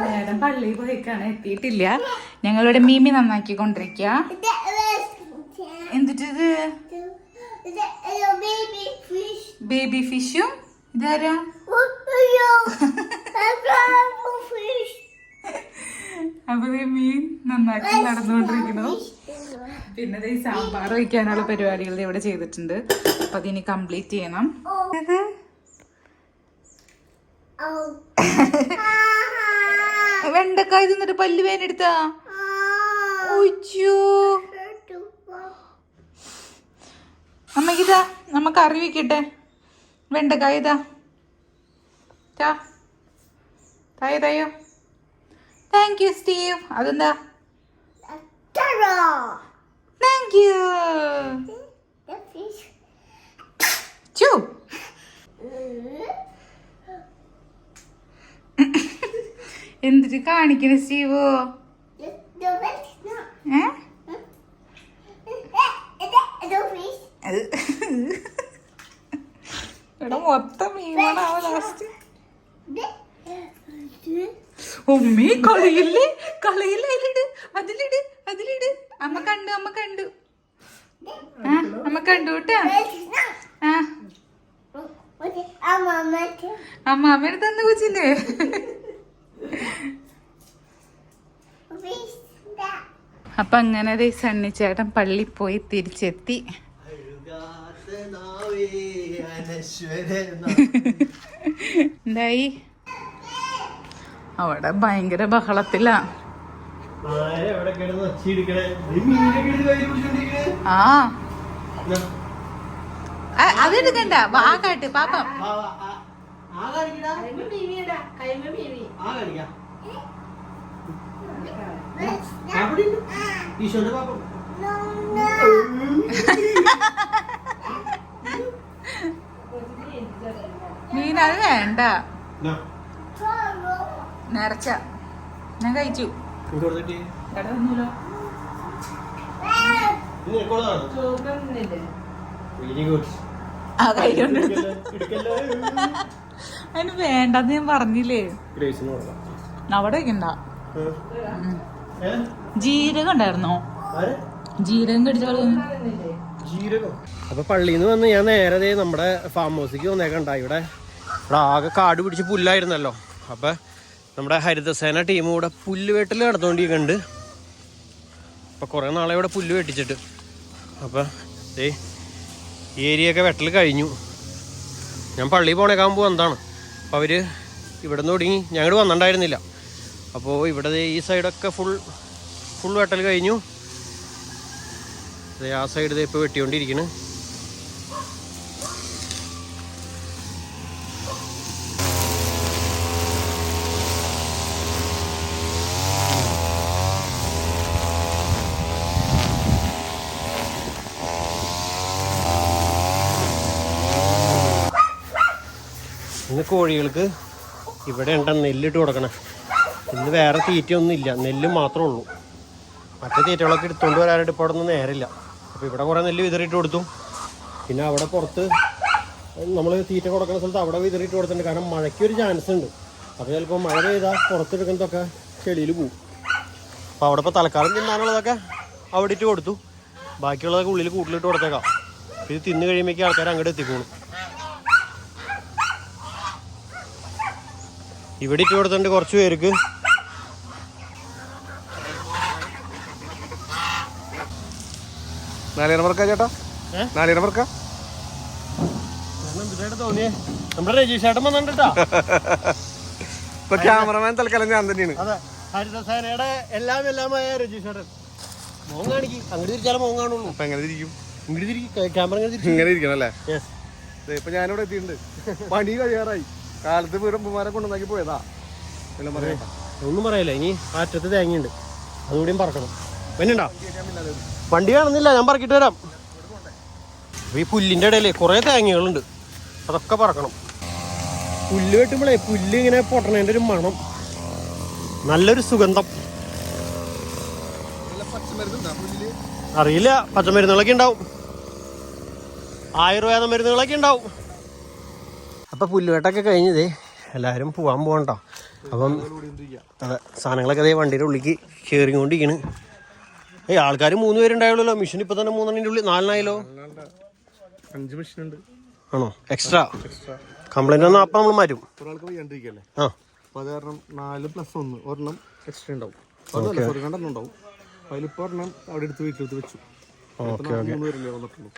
നേരം പള്ളിയിൽ പോയിക്കാണ് എത്തിയിട്ടില്ല. ഞങ്ങളിവിടെ മീമി ഇത് baby fish. ബേബി ഫിഷും? ഇതാരാ. അപ്പൊ മീൻ നന്നാക്കി നടന്നുകൊണ്ടിരിക്കുന്നു. പിന്നെ ദേ ഈ സാമ്പാർ വയ്ക്കാനുള്ള പരിപാടികൾ ഇവിടെ ചെയ്തിട്ടുണ്ട്. അപ്പൊ അതിനി കംപ്ലീറ്റ് ചെയ്യണം. ഇത്. വെണ്ടക്കായ തിന്നിട്ട് പല്ല് വേനെടുത്താ എടുത്താ? അമ്മക്കിതാ നമ്മ കറി വെക്കട്ടെ. വെണ്ടക്കായ ഇതാ. ടാ. തായോ തായോ. താങ്ക് യു സ്റ്റീവ് അതെന്താ? Thank you. ചു എന്തിട്ട് കാണിക്കണ സ്റ്റീവോ. ഏ? ഇവിടെ മൊത്തം മീനാണാവോ ലാസ്റ്റ് ഉമ്മി കളിയില്ലേ? കളിയില്ല അതിലിട് അതിലിട് അതിലിട്. അമ്മ കണ്ടു അമ്മ കണ്ടു. ആ അമ്മ കണ്ടു കേട്ടാ. ആ. അമ്മ അമ്മ mother. അമ്മ അമ്മയുടെ തന്നു കൊച്ചില്ലേ. അപ്പൊ അങ്ങനെ ദേ സണ്ണിച്ചേട്ടൻ പള്ളി പോയി തിരിച്ചെത്തി. എന്തായി? അവിടെ ഭയങ്കര ബഹളത്തിലാ. ആ, അതെടുക്കണ്ട. വാ കാട്ട് പാപ്പ. ആ, കാണിക്കാം. ഈശോന്റെ പാപ്പം. മീൻ അത് വേണ്ട. നിറച്ച. ഞാൻ കഴിച്ചു. ആ കൈ കൊണ്ട്. അതിന് വേണ്ടെന്ന് ഞാൻ പറഞ്ഞില്ലേ. അവിടെ ഏ? ജീരകം ഉണ്ടായിരുന്നോ? ആരെ? ജീരകം കടിച്ച അപ്പൊ പള്ളിയിൽ നിന്ന് വന്ന് ഞാൻ നേരെ ദേ നമ്മുടെ ഫാം ഹൗസിലേക്ക് വന്നേക്കണ്ട ഇവിടെ ഇവിടെ ആകെ കാട് പിടിച്ച് പുല്ലായിരുന്നല്ലോ. അപ്പൊ നമ്മുടെ ഹരിതസേന ടീം ഇവിടെ പുല്ല് വെട്ടൽ നടന്നുകൊണ്ടിരിക്കുന്നുണ്ട് അപ്പൊ കുറെ നാളെ ഇവിടെ പുല്ല് വെട്ടിച്ചിട്ട്. അപ്പൊ ദേ ഈ ഏരിയ ഒക്കെ വെട്ടൽ കഴിഞ്ഞു. ഞാൻ പള്ളി പോണേക്കാൻ പോകും എന്താണ് അപ്പോൾ അവർ ഇവിടെ നിന്ന് തുടങ്ങി ഞങ്ങൾ വന്നിട്ടുണ്ടായിരുന്നില്ല. അപ്പോൾ ഇവിടെ ഈ സൈഡൊക്കെ ഫുൾ ഫുൾ വെട്ടൽ കഴിഞ്ഞു. ആ സൈഡ് ഇപ്പോൾ വെട്ടിക്കൊണ്ടിരിക്കണ്. കോഴികൾക്ക് ഇവിടെ ഉണ്ട? നെല്ലിട്ട് കൊടുക്കണം. ഇന്ന് വേറെ തീറ്റയൊന്നും ഇല്ല നെല്ല് മാത്രമേ ഉള്ളൂ. മറ്റേ തീറ്റകളൊക്കെ എടുത്തുകൊണ്ട് വരാനായിട്ട് ഇപ്പോൾ അവിടെ നിന്ന് നേരില്ല അപ്പോൾ ഇവിടെ കുറേ നെല്ല് വിതറിയിട്ട് കൊടുത്തു. പിന്നെ അവിടെ പുറത്ത് നമ്മൾ തീറ്റ കൊടുക്കുന്ന സ്ഥലത്ത് അവിടെ വിതറിയിട്ട് കൊടുത്തിട്ടുണ്ട്. കാരണം മഴയ്ക്ക് ഒരു ചാൻസ് ഉണ്ട്. അപ്പോൾ ചിലപ്പോൾ മഴ പെയ്താൽ പുറത്തെടുക്കുന്നതൊക്കെ ചെളിയിൽ പോവും അപ്പോൾ അവിടെ ഇപ്പോൾ തൽക്കാലം തിന്നാനുള്ളതൊക്കെ അവിടെ ഇട്ട് കൊടുത്തു. ബാക്കിയുള്ളതൊക്കെ ഉള്ളിൽ കൂട്ടിലിട്ട് കൊടുത്തേക്കാം. ഇത് തിന്ന് കഴിയുമ്പോഴേക്കും ആൾക്കാർ അങ്ങോട്ട് എത്തിക്കോളും. ഇവിടെ ഇട്ട് കൊടുത്തിട്ടുണ്ട് കുറച്ച് പേർക്ക്. നാലേന മറക്കാ ചേട്ടാ? ഏ? നാലേന മറക്ക കാരണം എന്തിനായിട്ട് തോന്നിയേ. നമ്മുടെ രജീഷ് ചേട്ടൻ വന്നിട്ടാ ഇപ്പൊ ക്യാമറമാൻ തൽക്കാലം ഞാൻ തന്നെയാണ്. അതെ. ഹരിതസേനയുടെ എല്ലാം എല്ലാമായ രജീഷ് ചേട്ടൻ. മോൻ കാണിക്കും. അങ്ങോട്ട് തിരിച്ചാലേ മോൻ കാണുള്ളൂ. അപ്പൊ എങ്ങനെ തിരിക്കും? ഇങ്ങോട്ട് തിരിക്കും. ക്യാമറ ഇങ്ങനെ ഇരിക്കണല്ലേ ഇങ്ങനെ ഇരിക്കണം അല്ലേ? ഇപ്പൊ ഞാനിവിടെ എത്തിയിട്ടുണ്ട്. പണി കഴിയാറായി. കാലത്ത് വീരമ്പന്മാരെ കൊണ്ടുവന്നാക്കി പോയതാ. എല്ലാം ഒന്നും പറയില്ല ഇനി ആറ്റത്ത് തേങ്ങയുണ്ട്. അതുകൂടിയും പറക്കണം. പിന്നെണ്ടാ വണ്ടി കാണുന്നില്ല ഞാൻ പറക്കിട്ട് വരാം. ഈ പുല്ലിന്റെ ഇടയിലേ കുറെ തേങ്ങകളുണ്ട്. അതൊക്കെ പറക്കണം. പുല്ല് വെട്ടുമ്പോഴേ പുല്ല് ഇങ്ങനെ പൊട്ടണേന്റെ ഒരു മണം. നല്ലൊരു സുഗന്ധം. അറിയില്ല പച്ചമരുന്നുകളൊക്കെ ഉണ്ടാവും. ആയുർവേദ മരുന്നുകളൊക്കെ ഉണ്ടാവും. അപ്പൊ പുല്ലുവെട്ടൊക്കെ കഴിഞ്ഞതേ എല്ലാവരും പോകാൻ പോകണ്ടോ അപ്പം അതെ സാധനങ്ങളൊക്കെ അതേ വണ്ടിയുടെ ഉള്ളിലേക്ക് കയറിക്കൊണ്ടിരിക്കണ് ഏയ് ആൾക്കാർ മൂന്ന് പേരുണ്ടായുള്ളൂ മിഷൻ ഇപ്പൊ തന്നെ മൂന്നെണ്ണിന്റെ ഉള്ളിൽ നാലിനായല്ലോ അഞ്ച് മിഷൻ ഉണ്ട്. ആണോ? എക്സ്ട്രാ കംപ്ലൈന്റ് വന്നാൽ അപ്പം നമ്മൾ മാറ്റും. ഒരാൾക്ക് വയ്യാണ്ടിരിക്കല്ലേ? ആ. അപ്പൊ അത് കാരണം നാല് പ്ലസ് ഒന്ന്. ഒരെണ്ണം എക്സ്ട്രാ ഉണ്ടാവും. അതല്ല സോറി രണ്ടെണ്ണം ഉണ്ടാവും. അപ്പൊ അതിലിപ്പോ ഒരെണ്ണം അവിടെ എടുത്ത് വീട്ടിലെടുത്ത് വെച്ചു. പേരല്ലേ വന്നിട്ടുള്ളൂ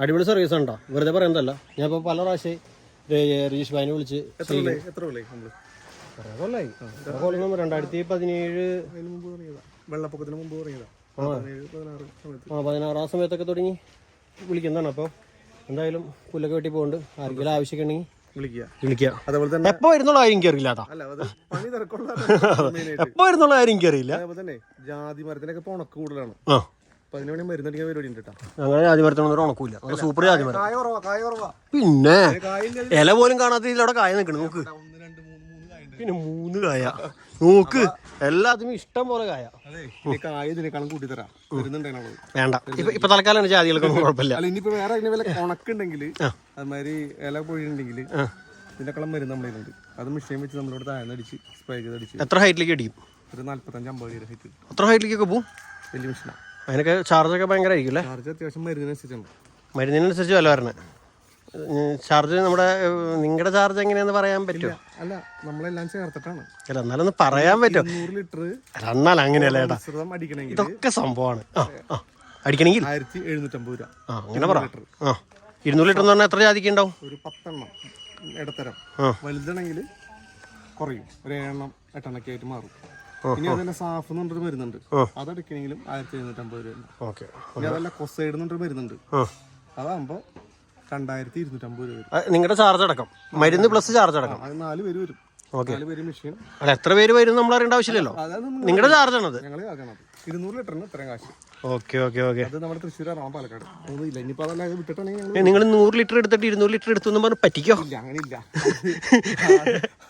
അടിപൊളി സർവീസ് ഉണ്ടോ വെറുതെ പറയുന്നതല്ല. ഞാൻ ഇപ്പോൾ പല പ്രാവശ്യം രജീഷ് ഭായിനെ വിളിച്ച് എത്ര കൊല്ലായി? കൊല്ലം രണ്ടായിരത്തി പതിനേഴ് വെള്ളപ്പൊക്കത്തിന് മുമ്പ് പതിനാറ് സമയത്ത്. ആ പതിനാറാം സമയത്തൊക്കെ തുടങ്ങി. വിളിക്കുന്നതാണ് അപ്പോൾ എന്തായാലും പുല്ലൊക്കെ വെട്ടി പോകുന്നുണ്ട് ആർക്കെങ്കിലും ആവശ്യമൊക്കെ ഉണ്ടെങ്കിൽ വിളിക്കുക. വിളിക്കുക. അതേപോലെ തന്നെ എപ്പോൾ വരുന്നുള്ള അതേപോലെ തന്നെ ജാതി മരത്തിനൊക്കെ ഉണക്ക് കൂടുതലാണ്. അപ്പൊ മരുന്നടിക്കാൻ പരിപാടി ഉണ്ട് കേട്ടോ അങ്ങനെ ആദ്യമരത്തൊന്നും ഒരു ഉണക്കൂല നല്ല സൂപ്പർ രാജമരം കായ കുറവാ കായ കുറവാ. പിന്നെ ഇല പോലും കാണാത്ത രീതിയിൽ അവിടെ കായ നിൽക്കണം നോക്ക്. ഒന്ന് രണ്ട് മൂന്ന് മൂന്ന് കായ ഉണ്ട്. പിന്നെ മൂന്ന് കായ. നോക്ക് എല്ലാത്തിനും ഇഷ്ടം പോലെ കായ. അതെ ഈ കായ ഇതിനേക്കാളും വേണ്ട. ഇപ്പൊ ഇപ്പൊ തൽക്കാലം ജാതികൾക്കൊന്നും കുഴപ്പമില്ല. അല്ല ഇനിയിപ്പോ വേറെ അതിന് വല്ല ഉണക്കുണ്ടെങ്കിൽ അതുമാതിരി ഇല പൊഴിയുണ്ടെങ്കിൽ ഇതിനേക്കാളും മരുന്ന് നമ്മളുണ്ട് അത് മെഷീൻ വെച്ച് നമ്മളിവിടെ താഴ്ന്നടിച്ച് സ്പ്രേ ചെയ്തടിച്ച് എത്ര ഹൈറ്റിലേക്ക് അടിക്കും? ഒരു നാല്പത്തഞ്ച് അമ്പത് രൂപ ഹൈറ്റ് എത്ര ഹൈറ്റിലേക്കൊക്കെ പോകും വലിയ മെഷീനാണ് അതിനൊക്കെ ചാർജൊക്കെ ഭയങ്കര ആയിരിക്കും ചാർജ് അത്യാവശ്യം മരുന്നിനനുസരിച്ചുണ്ട്. മരുന്നിനനുസരിച്ച് വില വരണേ. ചാർജ് നമ്മുടെ നിങ്ങളുടെ ചാർജ് എങ്ങനെയാന്ന് പറയാൻ പറ്റുമോ? അല്ല നമ്മളെല്ലാം ചേർത്തിട്ടാണ്. അല്ല എന്നാലൊന്ന് പറയാൻ പറ്റുമോ? ലിറ്റർ എന്നാൽ അങ്ങനെയല്ല ഏട്ടാ. മിശ്രിതം അടിക്കണമെങ്കിൽ ഇതൊക്കെ സംഭവമാണ്. അടിക്കണമെങ്കിൽ? ആയിരത്തി എഴുന്നൂറ്റമ്പത് രൂപ. ആ അങ്ങനെ പറ. ആ ഇരുന്നൂറ് ലിറ്റർ എന്ന് പറഞ്ഞാൽ എത്ര ജാതിക്ക് ഉണ്ടാവും ഒരു പത്തെണ്ണം ഇടത്തരം. വലുതാണെങ്കിൽ കുറയും. ഒരു ഏഴെണ്ണം എട്ടെണ്ണൊക്കെ ആയിട്ട് മാറും. ഇനി അതല്ല സാഫ് എന്ന് പറഞ്ഞൊരു മരുന്നുണ്ട് അതടിക്കണമെങ്കിലും ആയിരത്തി എഴുന്നൂറ്റമ്പത് രൂപ ഇനി അതല്ല കൊസൈഡ് എന്ന് പറഞ്ഞൊരു മരുന്നുണ്ട് അതാകുമ്പോൾ രണ്ടായിരത്തി ഇരുന്നൂറ്റമ്പത് രൂപ നിങ്ങളുടെ ചാർജ് അടക്കം. മരുന്ന് പ്ലസ് ചാർജ് അടക്കം. അത് നാല് പേര് വരും. നാല് പേര് മെഷീൻ അല്ല എത്ര പേര് വരും നമ്മൾ അറിയേണ്ട ആവശ്യമില്ലല്ലോ. നിങ്ങളുടെ ചാർജ് ആണത്. ഞങ്ങൾ ആക്കണത്. ഇരുന്നൂറ് ലിറ്ററിന് ഇത്രയും കാശ്. Okay okay okay. അത് നമ്മുടെ തൃശ്ശൂർ എറണാകുളം പാലക്കാട്. ഇല്ല. ഇനിയിപ്പോൾ അതല്ല അത് വിട്ടിട്ടാണെങ്കിൽ നിങ്ങൾ നൂറ് ലിറ്റർ എടുത്തിട്ട് ഇരുന്നൂറ് ലിറ്റർ എടുത്തു എന്ന് പറഞ്ഞ് പറ്റിക്കോ? ഇല്ല അങ്ങനെ ഇല്ല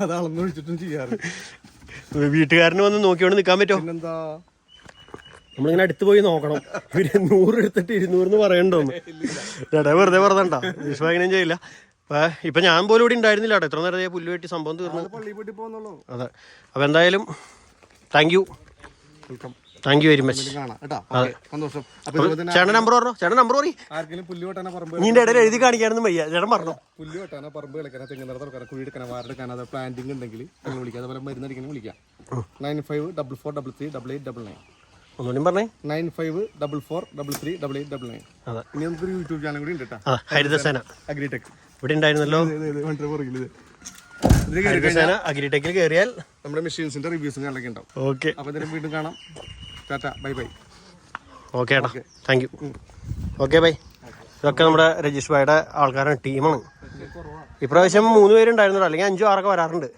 അത് അളന്ന് ചെയ്യാറ്. വീട്ടുകാരന് വന്ന് നോക്കിയോണ്ട് നിക്കാൻ പറ്റുമോ പിന്നെന്താ? നമ്മളിങ്ങനെ അടുത്ത് പോയി നോക്കണം. ഇവർ നൂറ് എടുത്തിട്ട് ഇരുന്നൂറ് പറയണ്ടോന്ന്. ചേട്ടാ വെറുതെ പറഞ്ഞണ്ട വിശ്വാസനം ചെയ്യില്ല. ഇപ്പൊ ഞാൻ പോലും ഇവിടെ ഉണ്ടായിരുന്നില്ല കേട്ടോ. ഇത്ര നേരം പുല്ല് വെട്ടി സംഭവം തീർന്നു. അതെ. അപ്പൊ എന്തായാലും thank you welcome thank you very much ചേട്ടൻ നമ്പർ പറഞ്ഞോ? ചേട്ടൻ നമ്പർ പറയും. ആർക്കെങ്കിലും പുല്ല് വെട്ടാന പറമ്പ് നീന്റെ ഇടയിൽ എഴുതി കാണിക്കാനൊന്നും വയ്യ. ചേട്ടൻ പറഞ്ഞോ? പുല്ല് വെട്ടാന പറമ്പ് കളിക്കാന തെങ്ങ് തുറക്കാന കുഴി അത് പ്ലാന്റിംഗ് ഉണ്ടെങ്കിൽ വിളിക്കാം. അതുപോലെ മരുന്ന് അടിക്കണം വിളിക്കാം nine five double four double three double eight double nine ഒന്നുകൂടി പറഞ്ഞേ. Nine five double four double three double eight double nine ഇനി നമുക്കൊരു യൂട്യൂബ് ചാനൽ കൂടി ഉണ്ട് കേട്ടോ. ഹരിതസേന. അഗ്രിടെക് ഇവിടെ ഉണ്ടായിരുന്നല്ലോ. ഹരിതസേന അഗ്രിടെക്കിൽ കയറിയാൽ നമ്മുടെ മെഷീൻസിന്റെ റിവ്യൂസും കാര്യങ്ങളൊക്കെ ഉണ്ടാവും. ഓക്കെ. അപ്പൊ വീണ്ടും കാണാം. Tata bye bye. ഓക്കെ ഏട്ടാ താങ്ക് യു. Okay bye. ഇതൊക്കെ നമ്മുടെ രജീഷ് ഭായിയുടെ ആൾക്കാരാണ് ടീമാണ്. ഇപ്രാവശ്യം മൂന്ന് പേരുണ്ടായിരുന്നല്ലോ അല്ലെങ്കിൽ അഞ്ചോ ആറൊക്കെ വരാറുണ്ട്.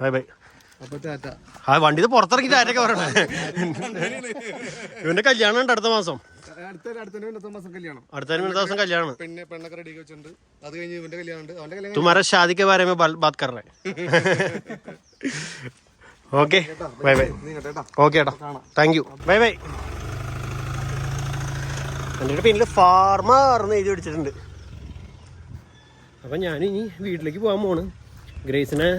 Bye bye. ആ വണ്ടി പുറത്തിറക്കി പുറത്തിറങ്ങി ആരൊക്കെ പറയണേ. ഇവന്റെ കല്യാണം ഉണ്ട് അടുത്ത മാസം. അടുത്ത അടുത്ത ഇന്നത്തെ മാസം കല്യാണം. അടുത്ത മിനിറ്റ് ദിവസം കല്യാണം പെണ്ണ് ഓക്കെ. Bye bye. ഓക്കെ ഏട്ടാ താങ്ക് യു ബൈ ബൈ. എന്റെ പിന്നിൽ ഫാർമർ എന്ന് എഴുതി പിടിച്ചിട്ടുണ്ട്. അപ്പം ഞാനിനി വീട്ടിലേക്ക് പോകാൻ പോണ്. ഗ്രേസിനെ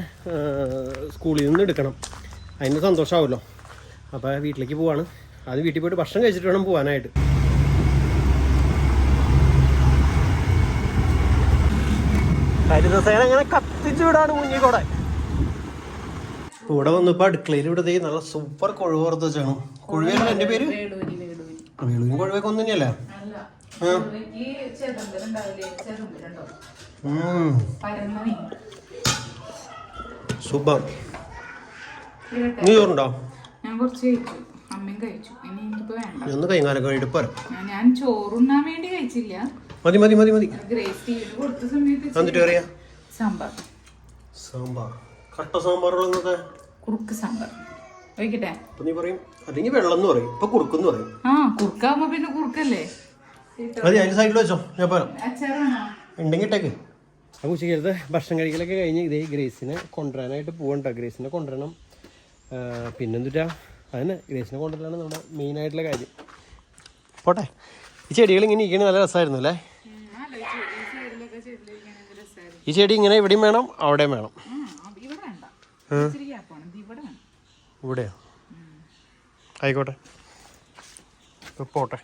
സ്കൂളിൽ നിന്ന് എടുക്കണം. അതിന്റെ സന്തോഷമാവുമല്ലോ അപ്പോൾ വീട്ടിലേക്ക് പോവാണ്. അത് വീട്ടിൽ പോയിട്ട് ഭക്ഷണം കഴിച്ചിട്ട് വേണം പോകാനായിട്ട് ഹരിതസേന അങ്ങനെ കത്തിച്ചു വിടാണ് മുന്നിക്കൂടെ ഇവിടെ വന്നപ്പോ അടുക്കളയിൽ ഇവിടെ നല്ല സൂപ്പർ കൊഴുവ് വറുത്ത് വെച്ചാണ്. കൊഴുവേലാണ് എന്റെ പേര്? വേളൂരി കൊഴുവേക്ക് ഒന്നും തന്നെയല്ലേ സൂപ്പർ നീ ചോറുണ്ടോ? ഞാൻ കുറച്ച് കഴിച്ചു. അമ്മയും കഴിച്ചു. ഇനി എനിക്കിപ്പോ വേണ്ട. ഒന്ന് കൈകാലൊക്കെ കഴിഞ്ഞിട്ട് പോരാ. ഞാൻ- ചോറുണ്ണാൻ വേണ്ടി കഴിച്ചില്ല. മതി മതി മതി മതി. ഗ്രേസ് കൊടുത്ത സമയത്ത് എന്നിട്ട് പറയാ? സാമ്പാർ. സാമ്പാർ. കട്ട സാമ്പാറുകളൊക്കെ കുറുക്ക് സാമ്പാർ. അപ്പൊ നീ പറയും അല്ലെങ്കിൽ വെള്ളം എന്ന് പറയും ഇപ്പൊ കുറുക്കെന്ന് പറയും. ആ കുറുക്കാവുമ്പോ പിന്നെ കുറുക്കല്ലേ? അതിന്റെ സൈഡിൽ വെച്ചോ ഞാൻ ഉണ്ടെങ്കിൽ ഇട്ടേക്ക്. അപ്പോൾ ഉച്ചക്കലത്തെ ഭക്ഷണം കഴിക്കലൊക്കെ കഴിഞ്ഞ് ഇതേ ഗ്രേസിനെ കൊണ്ടുവരാനായിട്ട് പോകണ്ട ഗ്രേസിനെ കൊണ്ടുവരണം. പിന്നെന്തുറ്റാ പിന്നെന്തുട്ടാ? അതിന് ഗ്രേസിനെ കൊണ്ടുവരലാണ് നമ്മുടെ മെയിൻ ആയിട്ടുള്ള കാര്യം. പോട്ടെ. ഈ ചെടികൾ ഇങ്ങനെ ഇരിക്കണേ നല്ല രസമായിരുന്നു അല്ലേ? ഈ ചെടി ഇങ്ങനെ ഇവിടെയും വേണം അവിടെയും വേണം. ഇവിടെയോ? ആയിക്കോട്ടെ. പോട്ടെ.